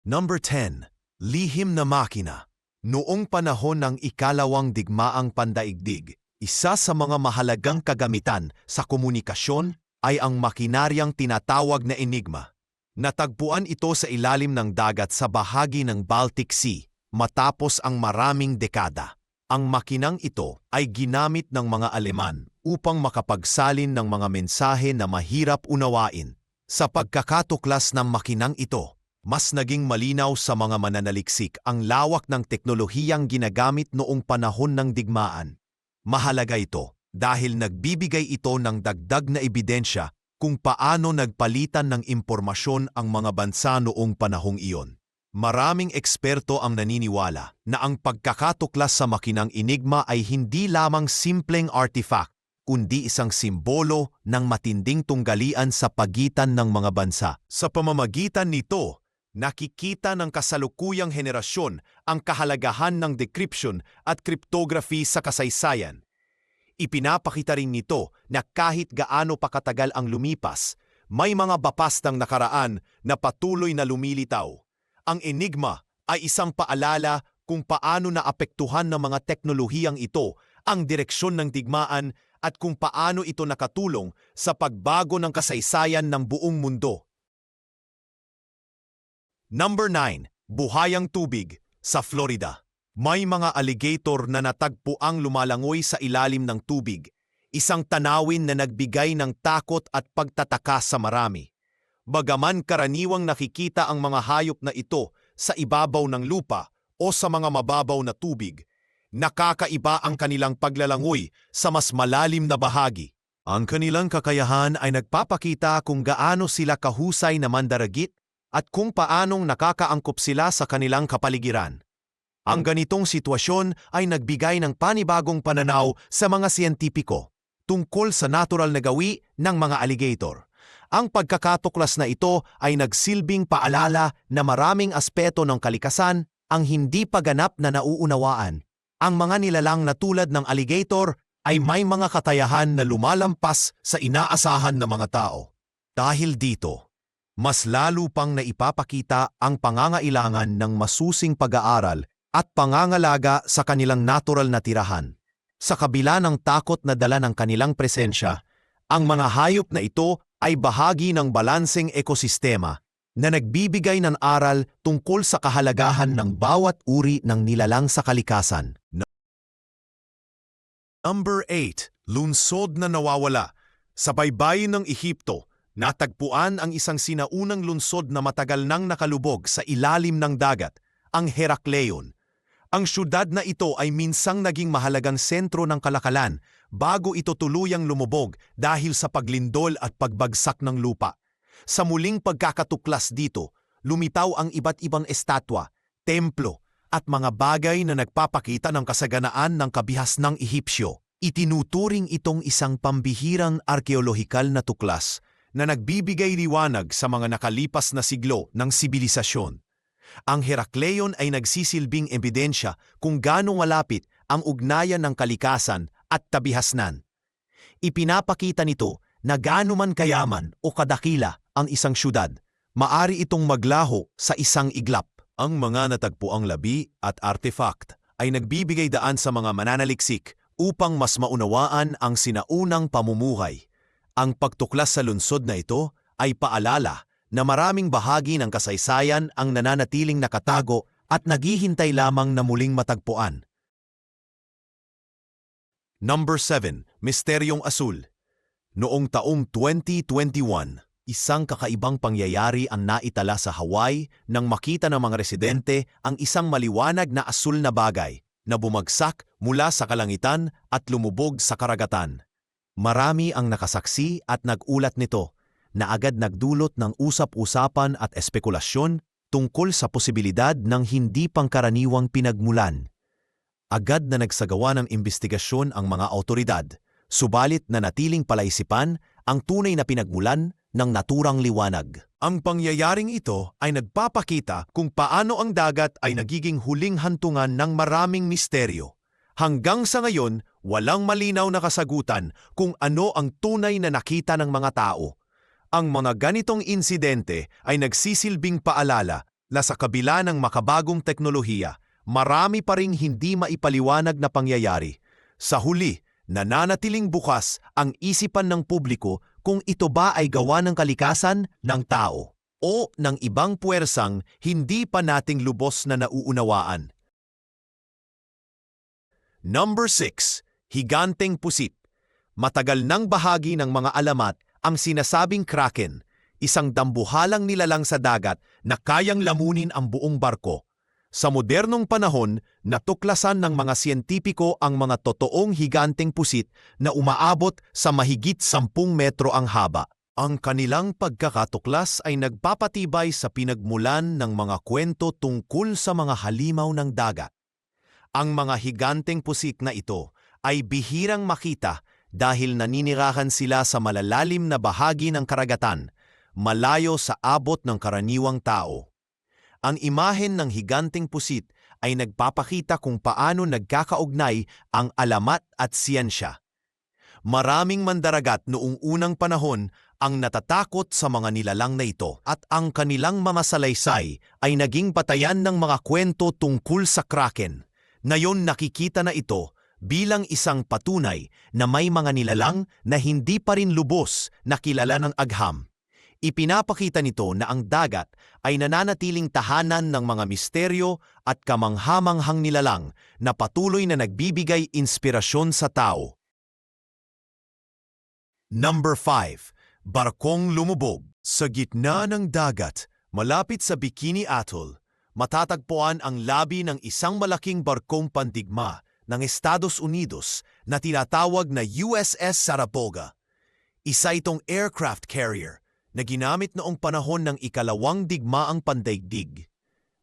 Number 10. Lihim na makina. Noong panahon ng ikalawang digmaang pandaigdig, isa sa mga mahalagang kagamitan sa komunikasyon ay ang makinaryang tinatawag na enigma. Natagpuan ito sa ilalim ng dagat sa bahagi ng Baltic Sea matapos ang maraming dekada. Ang makinang ito ay ginamit ng mga Aleman upang makapagsalin ng mga mensahe na mahirap unawain. Sa pagkakatuklas ng makinang ito, mas naging malinaw sa mga mananaliksik ang lawak ng teknolohiyang ginagamit noong panahon ng digmaan. Mahalaga ito dahil nagbibigay ito ng dagdag na ebidensya kung paano nagpalitan ng impormasyon ang mga bansa noong panahong iyon. Maraming eksperto ang naniniwala na ang pagkakatuklas sa makinang enigma ay hindi lamang simpleng artifact, kundi isang simbolo ng matinding tunggalian sa pagitan ng mga bansa. Sa pamamagitan nito, nakikita ng kasalukuyang henerasyon ang kahalagahan ng decryption at cryptography sa kasaysayan. Ipinapakita rin nito na kahit gaano pa katagal ang lumipas, may mga bapas ng nakaraan na patuloy na lumilitaw. Ang enigma ay isang paalala kung paano naapektuhan ng mga teknolohiyang ito ang direksyon ng digmaan at kung paano ito nakatulong sa pagbago ng kasaysayan ng buong mundo. Number 9. Buhayang tubig sa Florida. May mga alligator na natagpuang lumalangoy sa ilalim ng tubig, isang tanawin na nagbigay ng takot at pagtataka sa marami. Bagaman karaniwang nakikita ang mga hayop na ito sa ibabaw ng lupa o sa mga mababaw na tubig, nakakaiba ang kanilang paglalangoy sa mas malalim na bahagi. Ang kanilang kakayahan ay nagpapakita kung gaano sila kahusay na mandaragit at kung paanong nakakaangkop sila sa kanilang kapaligiran. Ang ganitong sitwasyon ay nagbigay ng panibagong pananaw sa mga siyentipiko tungkol sa natural na gawi ng mga alligator. Ang pagkakatuklas na ito ay nagsilbing paalala na maraming aspeto ng kalikasan ang hindi pa ganap na nauunawaan. Ang mga nilalang na tulad ng alligator ay may mga katayahan na lumalampas sa inaasahan ng mga tao. Dahil dito, mas lalo pang naipapakita ang pangangailangan ng masusing pag-aaral at pangangalaga sa kanilang natural na tirahan. Sa kabila ng takot na dala ng kanilang presensya, ang mga hayop na ito ay bahagi ng balanseng ekosistema na nagbibigay ng aral tungkol sa kahalagahan ng bawat uri ng nilalang sa kalikasan. Number 8. Lunsod na nawawala. Sa baybayin ng Ehipto, natagpuan ang isang sinaunang lunsod na matagal nang nakalubog sa ilalim ng dagat, ang Herakleion. Ang syudad na ito ay minsang naging mahalagang sentro ng kalakalan bago ito tuluyang lumubog dahil sa paglindol at pagbagsak ng lupa. Sa muling pagkakatuklas dito, lumitaw ang iba't ibang estatwa, templo, at mga bagay na nagpapakita ng kasaganaan ng kabihas ng Ehipsyo. Itinuturing itong isang pambihirang arkeolohikal na tuklas na nagbibigay liwanag sa mga nakalipas na siglo ng sibilisasyon. Ang Herakleion ay nagsisilbing ebidensya kung gaano malapit ang ugnayan ng kalikasan at tabihasnan. Ipinapakita nito na gaano man kayaman o kadakila ang isang syudad, maari itong maglaho sa isang iglap. Ang mga natagpuang labi at artifact ay nagbibigay daan sa mga mananaliksik upang mas maunawaan ang sinaunang pamumuhay. Ang pagtuklas sa lunsod na ito ay paalala na maraming bahagi ng kasaysayan ang nananatiling nakatago at naghihintay lamang na muling matagpuan. Number 7. Misteryong Asul Noong taong 2021, isang kakaibang pangyayari ang naitala sa Hawaii nang makita ng mga residente ang isang maliwanag na asul na bagay na bumagsak mula sa kalangitan at lumubog sa karagatan. Marami ang nakasaksi at nagulat nito na agad nagdulot ng usap-usapan at espekulasyon tungkol sa posibilidad ng hindi pangkaraniwang pinagmulan. Agad na nagsagawa ng investigasyon ang mga autoridad, subalit na natiling palaisipan ang tunay na pinagmulan ng naturang liwanag. Ang pangyayaring ito ay nagpapakita kung paano ang dagat ay nagiging huling hantungan ng maraming misteryo. Hanggang sa ngayon, walang malinaw na kasagutan kung ano ang tunay na nakita ng mga tao. Ang mga ganitong insidente ay nagsisilbing paalala na sa kabila ng makabagong teknolohiya, marami pa ring hindi maipaliwanag na pangyayari. Sa huli, nananatiling bukas ang isipan ng publiko kung ito ba ay gawa ng kalikasan ng tao o ng ibang puwersang hindi pa nating lubos na nauunawaan. Number 6. Higanteng pusit. Matagal nang bahagi ng mga alamat ang sinasabing kraken, isang dambuhalang nilalang sa dagat na kayang lamunin ang buong barko. Sa modernong panahon, natuklasan ng mga siyentipiko ang mga totoong higanteng pusit na umaabot sa mahigit 10 metro ang haba. Ang kanilang pagkakatuklas ay nagpapatibay sa pinagmulan ng mga kwento tungkol sa mga halimaw ng dagat. Ang mga higanteng pusit na ito ay bihirang makita dahil naninirahan sila sa malalalim na bahagi ng karagatan, malayo sa abot ng karaniwang tao. Ang imahen ng higanteng pusit ay nagpapakita kung paano nagkakaugnay ang alamat at siyensya. Maraming mandaragat noong unang panahon ang natatakot sa mga nilalang na ito at ang kanilang mga salaysay ay naging batayan ng mga kwento tungkol sa kraken. Ngayon nakikita na ito bilang isang patunay na may mga nilalang na hindi pa rin lubos na kilala ng agham. Ipinapakita nito na ang dagat ay nananatiling tahanan ng mga misteryo at kamanghamanghang nilalang na patuloy na nagbibigay inspirasyon sa tao. Number 5. Barkong lumubog. Sa gitna ng dagat, malapit sa Bikini Atoll, matatagpuan ang labi ng isang malaking barkong pandigma ng Estados Unidos na tinatawag na USS Saratoga. Isa itong aircraft carrier na ginamit noong panahon ng ikalawang digmaang pandaigdig.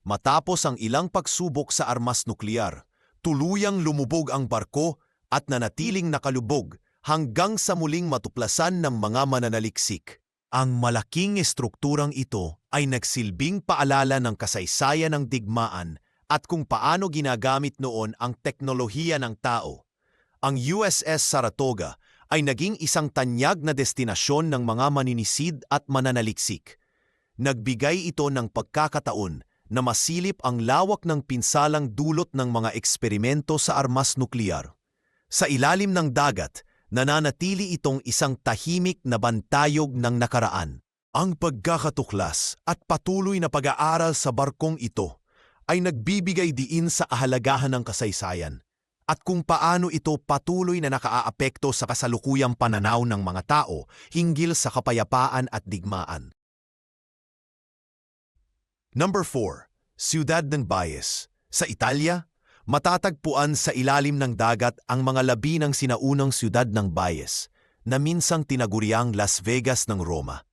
Matapos ang ilang pagsubok sa armas nuklear, tuluyang lumubog ang barko at nanatiling nakalubog hanggang sa muling matuklasan ng mga mananaliksik. Ang malaking estrukturang ito ay nagsilbing paalala ng kasaysayan ng digmaan at kung paano ginagamit noon ang teknolohiya ng tao. Ang USS Saratoga ay naging isang tanyag na destinasyon ng mga maninisid at mananaliksik. Nagbigay ito ng pagkakataon na masilip ang lawak ng pinsalang dulot ng mga eksperimento sa armas nuklear. Sa ilalim ng dagat, nananatili itong isang tahimik na bantayog ng nakaraan. Ang pagkakatuklas at patuloy na pag-aaral sa barkong ito ay nagbibigay diin sa ahalagahan ng kasaysayan at kung paano ito patuloy na nakaaapekto sa kasalukuyang pananaw ng mga tao hinggil sa kapayapaan at digmaan. Number 4. Ciudad ng Baez. Sa Italia, matatagpuan sa ilalim ng dagat ang mga labi ng sinaunang siyudad ng Baez na minsang tinaguriang Las Vegas ng Roma.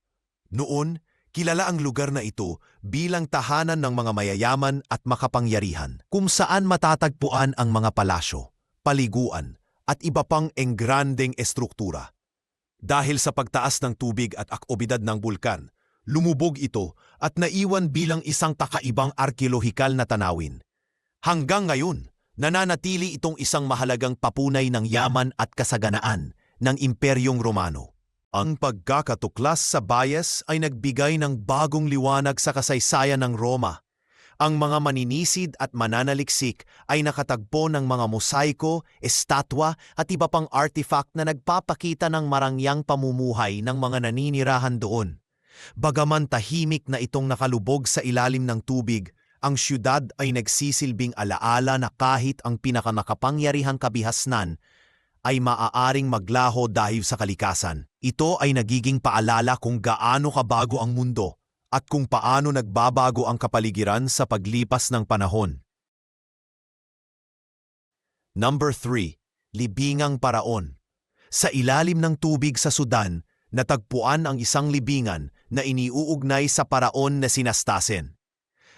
Noon, kilala ang lugar na ito bilang tahanan ng mga mayayaman at makapangyarihan kung saan matatagpuan ang mga palasyo, paliguan at iba pang engrandeng estruktura. Dahil sa pagtaas ng tubig at akobidad ng bulkan, lumubog ito at naiwan bilang isang kakaibang arkeolohikal na tanawin. Hanggang ngayon, nananatili itong isang mahalagang papunay ng yaman at kasaganaan ng Imperyong Romano. Ang pagkakatuklas sa bias ay nagbigay ng bagong liwanag sa kasaysayan ng Roma. Ang mga maninisid at mananaliksik ay nakatagpo ng mga mosaiko, estatwa at iba pang artifact na nagpapakita ng marangyang pamumuhay ng mga naninirahan doon. Bagaman tahimik na itong nakalubog sa ilalim ng tubig, ang syudad ay nagsisilbing alaala na kahit ang pinakamakapangyarihang kabihasnan ay maaaring maglaho dahil sa kalikasan. Ito ay nagiging paalala kung gaano kabago ang mundo at kung paano nagbabago ang kapaligiran sa paglipas ng panahon. Number 3. Libingang Paraon Sa ilalim ng tubig sa Sudan, natagpuan ang isang libingan na iniuugnay sa paraon na sinastasen.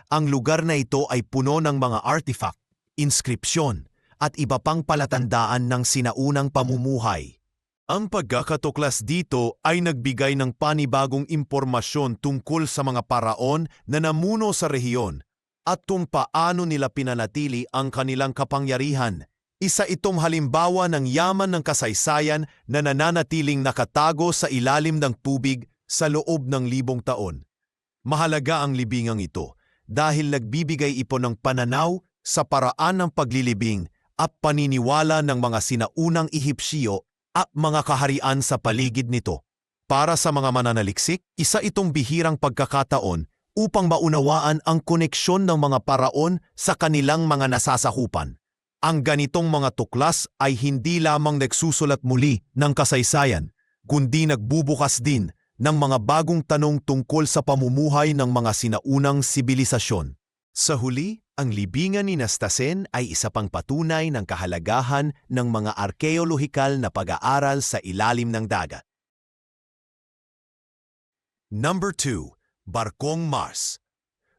Ang lugar na ito ay puno ng mga artifact, inskripsyon, at iba pang palatandaan ng sinaunang pamumuhay. Ang pagkakatuklas dito ay nagbigay ng panibagong impormasyon tungkol sa mga paraon na namuno sa rehiyon at kung paano nila pinanatili ang kanilang kapangyarihan. Isa itong halimbawa ng yaman ng kasaysayan na nananatiling nakatago sa ilalim ng tubig sa loob ng libong taon. Mahalaga ang libingang ito dahil nagbibigay ipon ng pananaw sa paraan ng paglilibing at paniniwala ng mga sinaunang Ehipsyo at mga kaharian sa paligid nito. Para sa mga mananaliksik, isa itong bihirang pagkakataon upang maunawaan ang koneksyon ng mga paraon sa kanilang mga nasasakupan. Ang ganitong mga tuklas ay hindi lamang nagsusulat muli ng kasaysayan, kundi nagbubukas din ng mga bagong tanong tungkol sa pamumuhay ng mga sinaunang sibilisasyon. Sa huli, ang libingan ni Nastasen ay isa pang patunay ng kahalagahan ng mga arkeolohikal na pag-aaral sa ilalim ng dagat. Number 2. Barkong Mars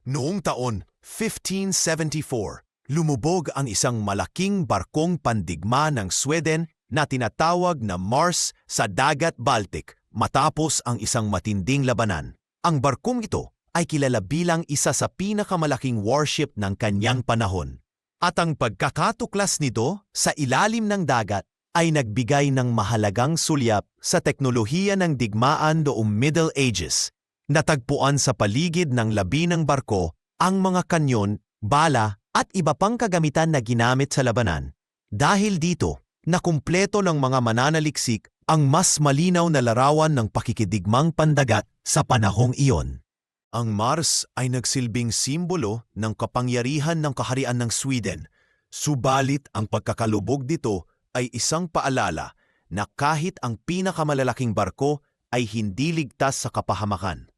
Noong taon 1574, lumubog ang isang malaking barkong pandigma ng Sweden na tinatawag na Mars sa dagat Baltic matapos ang isang matinding labanan. Ang barkong ito ay kilala bilang isa sa pinakamalaking warship ng kanyang panahon. At ang pagkakatuklas nito sa ilalim ng dagat ay nagbigay ng mahalagang sulyap sa teknolohiya ng digmaan noong Middle Ages. Natagpuan sa paligid ng labi ng barko ang mga kanyon, bala at iba pang kagamitan na ginamit sa labanan. Dahil dito, nakumpleto ng mga mananaliksik ang mas malinaw na larawan ng pakikidigmang pandagat sa panahong iyon. Ang Mars ay nagsilbing simbolo ng kapangyarihan ng kaharian ng Sweden, subalit ang pagkakalubog dito ay isang paalala na kahit ang pinakamalalaking barko ay hindi ligtas sa kapahamakan.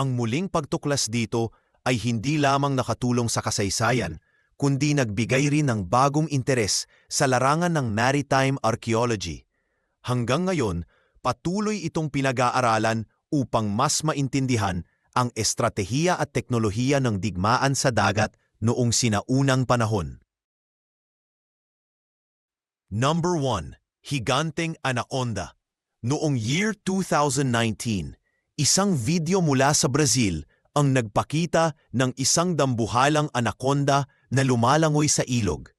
Ang muling pagtuklas dito ay hindi lamang nakatulong sa kasaysayan, kundi nagbigay rin ng bagong interes sa larangan ng maritime archaeology. Hanggang ngayon, patuloy itong pinag-aaralan upang mas maintindihan ang estratehiya at teknolohiya ng digmaan sa dagat noong sinaunang panahon. Number 1. Higanteng Anaconda Noong year 2019, isang video mula sa Brazil ang nagpakita ng isang dambuhalang anaconda na lumalangoy sa ilog.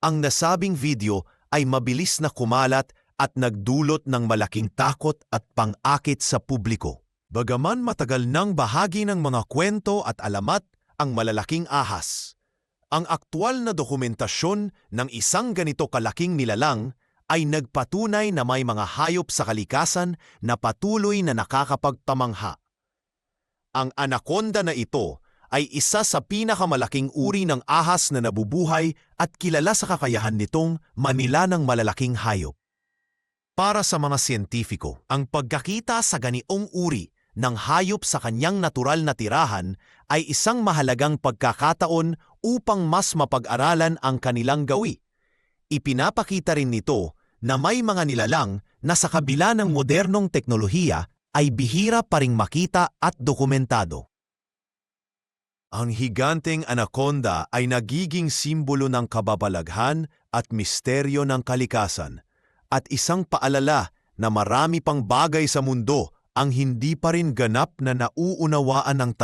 Ang nasabing video ay mabilis na kumalat at nagdulot ng malaking takot at pang-akit sa publiko. Bagaman matagal nang bahagi ng mga kwento at alamat ang malalaking ahas, ang aktwal na dokumentasyon ng isang ganito kalaking nilalang ay nagpatunay na may mga hayop sa kalikasan na patuloy na nakakapagtamangha. Ang anaconda na ito ay isa sa pinakamalaking uri ng ahas na nabubuhay at kilala sa kakayahan nitong manila ng malalaking hayop. Para sa mga siyentipiko, ang pagkakita sa ganiong uri ng hayop sa kanyang natural na tirahan ay isang mahalagang pagkakataon upang mas mapag-aralan ang kanilang gawi. Ipinapakita rin nito na may mga nilalang na sa kabila ng modernong teknolohiya ay bihira pa ring makita at dokumentado. Ang higanteng anaconda ay nagiging simbolo ng kababalaghan at misteryo ng kalikasan at isang paalala na marami pang bagay sa mundo ang hindi pa rin ganap na nauunawaan ng